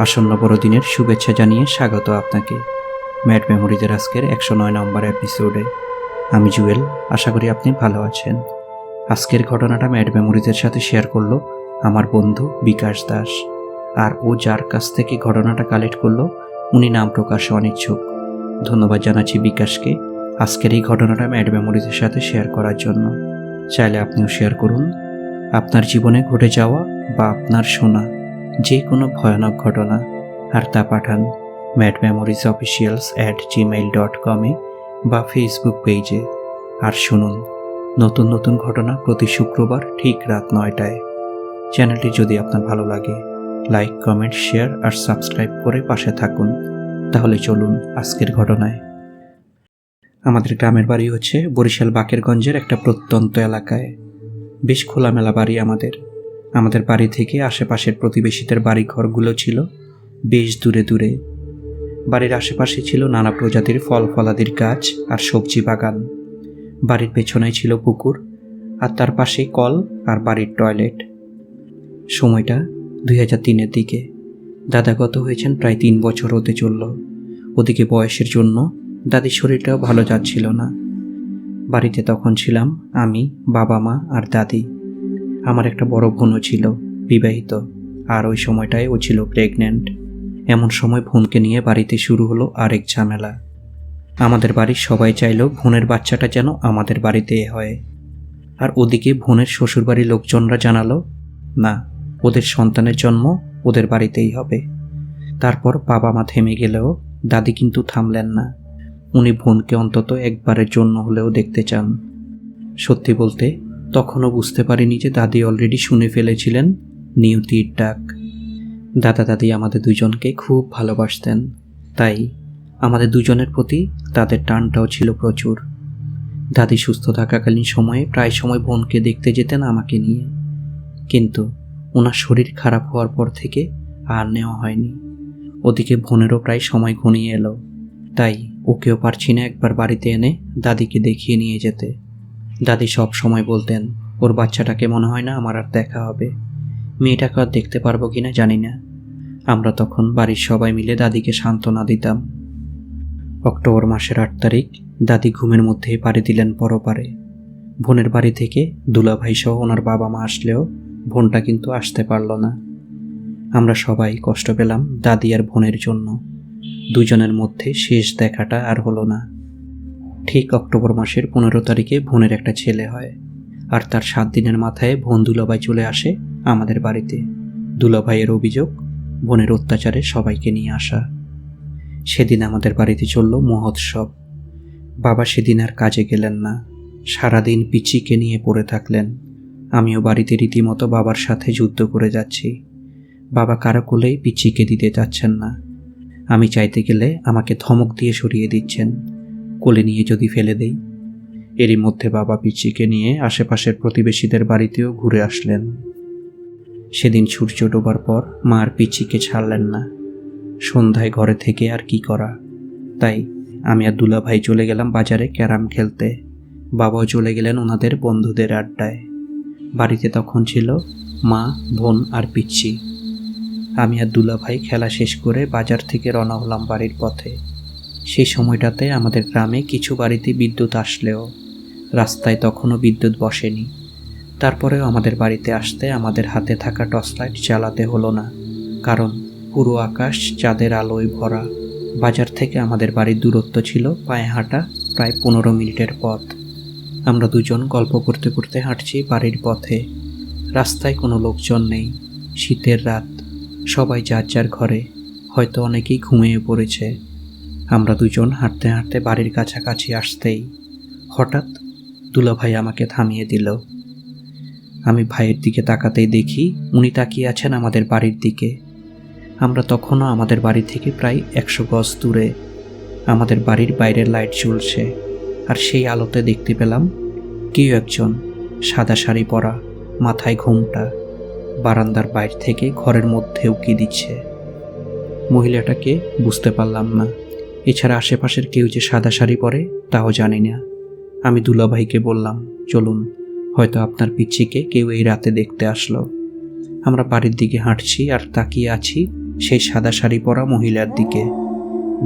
আসন্ন বড়দিনের শুভেচ্ছা জানিয়ে স্বাগত আপনাকে। ম্যাড মেমোরিজের আজকের একশো নয় নম্বর এপিসোডে। আমি জুয়েল, আশা করি আপনি ভালো আছেন। আজকের ঘটনাটা ম্যাড মেমোরিজের সাথে শেয়ার করল আমার বন্ধু বিকাশ দাস। আর ও যার কাছ থেকে ঘটনাটা কালেক্ট করল, উনি নাম প্রকাশে অনিচ্ছুক। ধন্যবাদ জানাচ্ছি বিকাশকে আজকের এই ঘটনাটা ম্যাড মেমোরিজের সাথে শেয়ার করার জন্য। চাইলে আপনিও শেয়ার করুন। আপনার জীবনে ঘটে যাওয়া বা আপনার শোনা যে কোনো ভয়ানক ঘটনা আর তা পাঠান mad memories officials at Gmail dot কমে বা ফেসবুক পেজে আর শুনুন, নতুন নতুন ঘটনা প্রতি শুক্রবার ঠিক রাত নয়টায়। চ্যানেলটি যদি আপনার ভালো লাগে লাইক কমেন্ট শেয়ার আর সাবস্ক্রাইব করে পাশে থাকুন। তাহলে চলুন আজকের ঘটনায়। আমাদের গ্রামের বাড়ি হচ্ছে বরিশাল বাকেরগঞ্জের একটা প্রত্যন্ত এলাকায়। বেশ খোলামেলা বাড়ি আমাদের। আমাদের বাড়ি থেকে আশেপাশের প্রতিবেশীদের বাড়ি ঘরগুলো ছিল বেশ দূরে দূরে। বাড়ির আশেপাশে ছিল নানা প্রজাতির ফল, ফলাদির গাছ আর সবজি বাগান। বাড়ির পেছনেই ছিল পুকুর আর তার পাশে কল আর বাড়ির টয়লেট। সময়টা দুই হাজার তিনের দিকে। দাদাগত হয়েছেন প্রায় তিন বছর হতে চলল। ওদিকে বয়সের জন্য দাদির শরীরটাও ভালো যাচ্ছিল না। বাড়িতে তখন ছিলাম আমি, বাবা মা আর দাদি। আমার একটা বড় বোনও ছিল, বিবাহিত। আর ওই সময়টায় ও ছিল প্রেগনেন্ট এমন সময় বোনকে নিয়ে বাড়িতে শুরু হলো আরেক ঝামেলা। আমাদের বাড়ির সবাই চাইলো বোনের বাচ্চাটা যেন আমাদের বাড়িতে হয়। আর ওদিকে বোনের শ্বশুরবাড়ির লোকজনরা জানালো, না, ওদের সন্তানের জন্ম ওদের বাড়িতেই হবে। তারপর বাবা মা থেমে গেলেও দাদি কিন্তু থামলেন না। উনি বোনকে অন্তত একবারের জন্য হলেও দেখতে চান। সত্যি বলতে তখনও বুঝতে পারিনি যে দাদি অলরেডি শুনে ফেলেছিলেন নিয়তির ডাক। দাদা দাদি আমাদের দুজনকে খুব ভালোবাসতেন। তাই আমাদের দুজনের প্রতি তাদের টানটাও ছিল প্রচুর। দাদি সুস্থ থাকাকালীন সময়ে প্রায় সময় বোনকে দেখতে যেতেন আমাকে নিয়ে। কিন্তু ওনার শরীর খারাপ হওয়ার পর থেকে আর নেওয়া হয়নি। ওদিকে বোনেরও প্রায় সময় ঘনিয়ে এলো। তাই ওকেও পারছি না একবার বাড়িতে এনে দাদিকে দেখিয়ে নিয়ে যেতে। দাদি সব সময় বলতেন, ওর বাচ্চাটাকে মনে হয় না আমার আর দেখা হবে। মেয়েটাকে আর দেখতে পারব কি না জানি না। আমরা তখন বাড়ির সবাই মিলে দাদিকে সান্ত্বনা দিতাম। অক্টোবর মাসের আট তারিখ, দাদি ঘুমের মধ্যেই পাড়ি দিলেন পরপারে। বোনের বাড়ি থেকে দুলাভাই সহ ওনার বাবা মা আসলেও বোনটা কিন্তু আসতে পারল না। আমরা সবাই কষ্ট পেলাম দাদি আর বোনের জন্য। দুজনের মধ্যে শেষ দেখাটা আর হলো না। ঠিক অক্টোবর মাসের পনেরো তারিখে বোনের একটা ছেলে হয়। আর তার সাত দিনের মাথায় বোন দুলাভাই চলে আসে আমাদের বাড়িতে। দুলাভাইয়ের অভিযোগ, বোনের অত্যাচারে সবাইকে নিয়ে আসা। সেদিন আমাদের বাড়িতে চলল মহোৎসব। বাবা সেদিন আর কাজে গেলেন না। সারাদিন পিচিকে নিয়ে পড়ে থাকলেন। আমিও বাড়িতে রীতিমতো বাবার সাথে যুদ্ধ করে যাচ্ছি। বাবা কারও কোলেই পিচিকে দিতে যাচ্ছেন না। আমি চাইতে গেলে আমাকে ধমক দিয়ে সরিয়ে দিচ্ছেন। কোলে নিয়ে যদি ফেলে দেই। এরই মধ্যে বাবা পিচিকে নিয়ে আশেপাশের প্রতিবেশীদের বাড়িতেও ঘুরে আসলেন। সেদিন সূর্য ডোবার পর মা আর পিচিকে ছাড়লেন না। সন্ধ্যায় ঘরে থেকে আর কি করা? তাই আমি আর দুলাভাই চলে গেলাম বাজারে ক্যারাম খেলতে। বাবাও চলে গেলেন ওনাদের বন্ধুদের আড্ডায়। বাড়িতে তখন ছিল মা, বোন আর পিচ্ছি আমি আর দুলাভাই খেলা শেষ করে বাজার থেকে রওনা হলাম বাড়ির পথে। সেই সময়টাতে আমাদের গ্রামে কিছু বাড়িতে বিদ্যুৎ আসলেও, রাস্তায় তখনও বিদ্যুৎ বসেনি। তারপরেও আমাদের বাড়িতে আসতে আমাদের হাতে থাকা টর্চ লাইট জ্বালাতে হলো না, কারণ পুরো আকাশ চাঁদের আলোয় ভরা। বাজার থেকে আমাদের বাড়ির দূরত্ব ছিল পায়ে হাঁটা প্রায় পনেরো মিনিটের পথ। আমরা দুজন গল্প করতে করতে হাঁটছি বাড়ির পথে। রাস্তায় কোনো লোকজন নেই, শীতের রাত, সবাই যার যার ঘরে, হয়তো অনেকেই ঘুমিয়ে পড়েছে। আমরা দুজন হাঁটতে হাঁটতে বাড়ির কাছাকাছি আসতেই হঠাৎ দুলাভাই আমাকে থামিয়ে দিল। আমি ভাইয়ের দিকে তাকাতেই দেখি উনি তাকিয়ে আছেন আমাদের বাড়ির দিকে। আমরা তখনও আমাদের বাড়ি থেকে প্রায় একশো গজ দূরে। আমাদের বাড়ির বাইরের লাইট জ্বলছে আর সেই আলোতে দেখতে পেলাম কেউ একজন সাদা শাড়ি পরা, মাথায় ঘুমটা, বারান্দার বাইরে থেকে ঘরের মধ্যে উকি দিচ্ছে। মহিলাটাকে বুঝতে পারলাম না। এছাড়া আশেপাশের কেউ যে সাদা শাড়ি পরে, তাও জানি না। আমি দুলাভাইকে বললাম, চলুন, হয়তো আপনার পিচ্ছিকে কেউ এই রাতে দেখতে আসলো। আমরা বাড়ির দিকে হাঁটছি আর তাকিয়ে আছি সেই সাদা শাড়ি পরা মহিলার দিকে।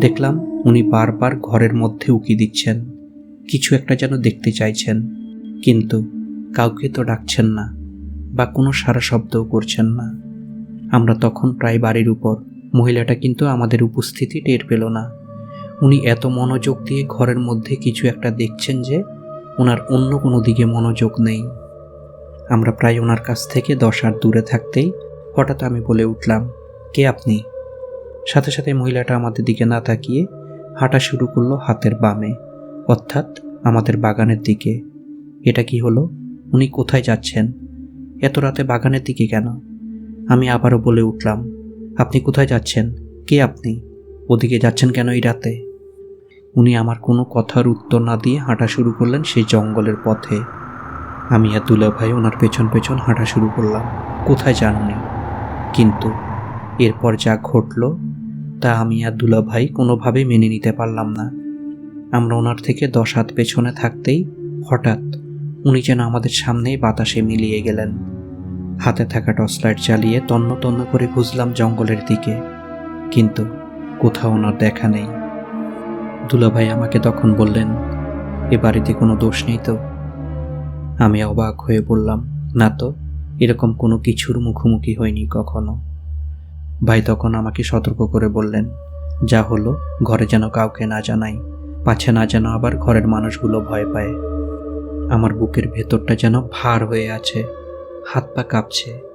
দেখলাম উনি বারবার ঘরের মধ্যে উকি দিচ্ছেন, কিছু একটা যেন দেখতে চাইছেন, কিন্তু কাউকে তো ডাকছেন না বা কোনো সারা শব্দও করছেন না। আমরা তখন প্রায় বাড়ির উপর, মহিলাটা কিন্তু আমাদের উপস্থিতি টের পেল না। উনি এত মনোযোগ দিয়ে ঘরের মধ্যে কিছু একটা দেখছেন যে, ওনার অন্য কোনো দিকে মনোযোগ নেই। আমরা প্রায় ওনার কাছ থেকে দশ হাত দূরে থাকতেই হঠাৎ আমি বলে উঠলাম, কে আপনি? সাথে সাথে মহিলাটা আমাদের দিকে না তাকিয়ে হাঁটা শুরু করল হাতের বামে, অর্থাৎ আমাদের বাগানের দিকে। এটা কি হলো? উনি কোথায় যাচ্ছেন? এত রাতে বাগানের দিকে কেন? আমি আবারও বলে উঠলাম, আপনি কোথায় যাচ্ছেন? কে আপনি? ওদিকে যাচ্ছেন কেন এই রাতে? উনি আমার কোনো কথার উত্তর না দিয়ে হাঁটা শুরু করলেন সেই জঙ্গলের পথে। আমি আর দুলা ভাই ওনার পেছন পেছন হাঁটা শুরু করলাম। কোথায় যান উনি? কিন্তু এরপর যা ঘটল, তা আমি আর দুলা ভাই কোনোভাবেই মেনে নিতে পারলাম না। আমরা ওনার থেকে দশ হাত পেছনে থাকতেই হঠাৎ উনি যেন আমাদের সামনেই বাতাসে মিলিয়ে গেলেন। হাতে থাকা টর্চ লাইট চালিয়ে তন্ন তন্ন করে খুঁজলাম জঙ্গলের দিকে। কিন্তু কোথাও ওনার দেখা নেই। দুলাভাই আমাকে তখন বললেন, এ বাড়িতে কোনো দোষ নেই তো? আমি অবাক হয়ে বললাম, না তো, এরকম কোনো কিছুর মুখোমুখি হয়নি কখনো। ভাই তখন আমাকে সতর্ক করে বললেন, যা হলো, ঘরে যেন কাউকে না জানাই, পাছে না যেন আবার ঘরের মানুষগুলো ভয় পায়। আমার বুকের ভেতরটা যেন ভার হয়ে আছে, হাত পা কাঁপছে।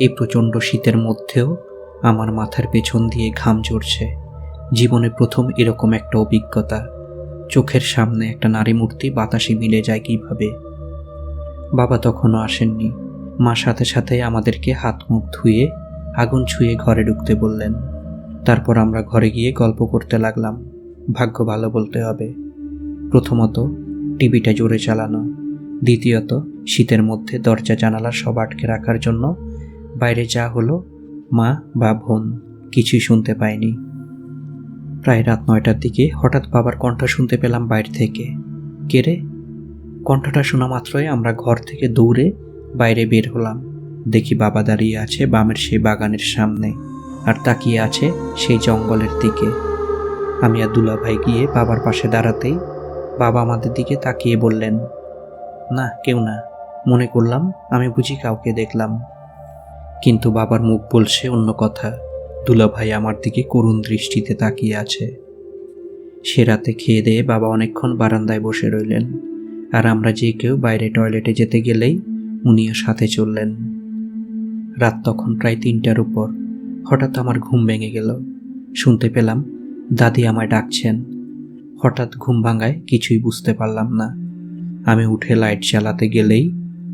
এই প্রচণ্ড শীতের মধ্যেও আমার মাথার পেছন দিয়ে ঘাম ঝরছে। জীবনে প্রথম এরকম একটা অভিজ্ঞতা। চোখের সামনে একটা নারী মূর্তি বাতাসে মিলে যায় কীভাবে? বাবা তখনও আসেননি। মা সাথে সাথে আমাদেরকে হাত মুখ ধুয়ে আগুন ছুঁয়ে ঘরে ঢুকতে বললেন। তারপর আমরা ঘরে গিয়ে গল্প করতে লাগলাম। ভাগ্য ভালো বলতে হবে। প্রথমত, টিভিটা জোরে চালানো। দ্বিতীয়ত, শীতের মধ্যে দরজা জানালা সব আটকে রাখার জন্য বাইরে যা হলো মা বা বোন কিছুই শুনতে পায়নি। প্রায় রাত নয়টার দিকে হঠাৎ বাবার কণ্ঠ শুনতে পেলাম বাইরে থেকে। কেড়ে কণ্ঠটা শোনা মাত্রই আমরা ঘর থেকে দৌড়ে বাইরে বের হলাম। দেখি বাবা দাঁড়িয়ে আছে বামের সেই বাগানের সামনে আর তাকিয়ে আছে সেই জঙ্গলের দিকে। আমি আর দুলাভাই গিয়ে বাবার পাশে দাঁড়াতেই বাবা আমাদের দিকে তাকিয়ে বললেন, না, কেউ না। মনে করলাম, আমি বুঝি কাউকে দেখলাম। কিন্তু বাবার মুখ বলছে অন্য কথা। দুলাভাই আমার দিকে করুণ দৃষ্টিতে তাকিয়ে আছে। সে রাতে খেয়ে দিয়ে বাবা অনেকক্ষণ বারান্দায় বসে রইলেন। আর আমরা যে কেউ বাইরে টয়লেটে যেতে গেলেই উনিও সাথে চললেন। রাত তখন প্রায় তিনটার উপর। হঠাৎ আমার ঘুম ভেঙে গেল। শুনতে পেলাম দাদি আমায় ডাকছেন। হঠাৎ ঘুম ভাঙায় কিছুই বুঝতে পারলাম না। আমি উঠে লাইট জ্বালাতে গেলেই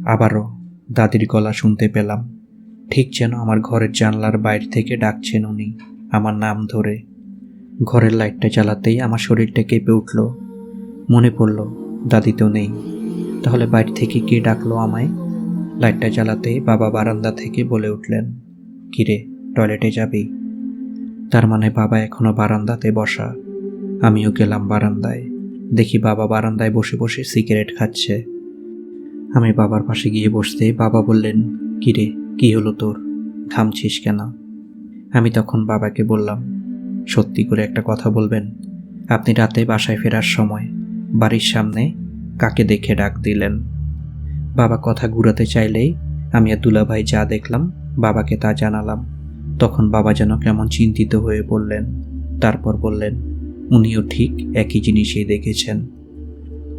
আবারও দাদির গলা শুনতে পেলাম। ঠিক যেন আমার ঘরের জানলার বাইরে থেকে ডাকছেন উনি আমার নাম ধরে। ঘরের লাইটটা জ্বালাতেই আমার শরীরটা কেঁপে উঠল। মনে পড়ল, দাদি তো নেই। তাহলে বাইরে থেকে কে ডাকলো আমায়? লাইটটা জ্বালাতে বাবা বারান্দা থেকে বলে উঠলেন, কিরে, টয়লেটে যাবি? তার মানে বাবা এখনও বারান্দাতে বসা। আমিও গেলাম বারান্দায়। দেখি বাবা বারান্দায় বসে বসে সিগারেট খাচ্ছে। আমি বাবার পাশে গিয়ে বসতে বাবা বললেন, কিরে কি হলো তোর? ঘামছিস কেন? আমি তখন বাবাকে বললাম, সত্যি করে একটা কথা বলবেন? আপনি রাতে বাসায় ফেরার সময় বাড়ির সামনে কাকে দেখে ডাক দিলেন? বাবা কথা ঘুরাতে চাইলেই আমি আর দুলাভাই যা দেখলাম, বাবাকে তা জানালাম। তখন বাবা যেন কেমন চিন্তিত হয়ে বললেন তারপর বললেন, উনিও ঠিক একই জিনিসই দেখেছেন।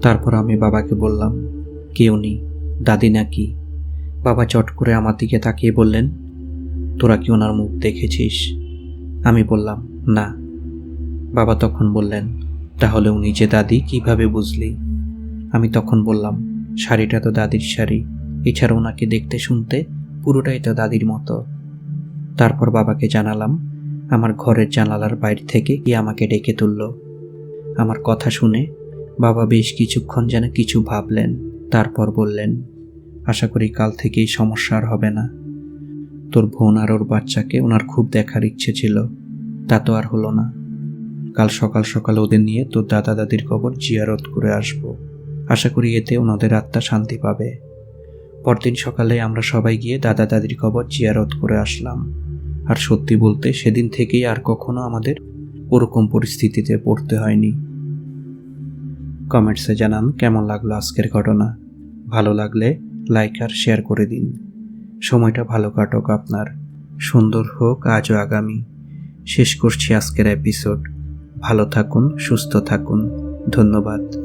তারপর আমি বাবাকে বললাম, কে উনি? দাদি নাকি? বাবা চট করে আমার দিকে তাকিয়ে বললেন, তোরা কি ওনার মুখ দেখেছিস? আমি বললাম, না। বাবা তখন বললেন, তাহলে উনি যে দাদি, কীভাবে বুঝলি? আমি তখন বললাম, শাড়িটা তো দাদির শাড়ি, এছাড়া ওনাকে দেখতে শুনতে পুরোটাই তো দাদির মতো। তারপর বাবাকে জানালাম, আমার ঘরের জানালার বাইরে থেকে কি আমাকে ডেকে তুলল? আমার কথা শুনে বাবা বেশ কিছুক্ষণ যেন কিছু ভাবলেন, তারপর বললেন আশা করি কাল থেকেই সমস্যা আর হবে না। তোর বোন আর ওর বাচ্চাকে ওনার খুব দেখার ইচ্ছে ছিল, তা তো আর হলো না। কাল সকাল সকাল ওদের নিয়ে তোর দাদা দাদির কবর জিয়ারত করে আসব। আশা করি এতে ওনাদের আত্মা শান্তি পাবে। পরদিন সকালে আমরা সবাই গিয়ে দাদা দাদির কবর জিয়ারত করে আসলাম। আর সত্যি বলতে সেদিন থেকেই আর কখনো আমাদের ওরকম পরিস্থিতিতে পড়তে হয়নি। কমেন্টসে জানান কেমন লাগল আজকের ঘটনা? ভালো লাগলে লাইক আর শেয়ার করে দিন। সময়টা ভালো কাটুক আপনার। সুন্দর হোক আজও আগামী। শেষ করছি আজকের এপিসোড ভালো থাকুন, সুস্থ থাকুন। ধন্যবাদ।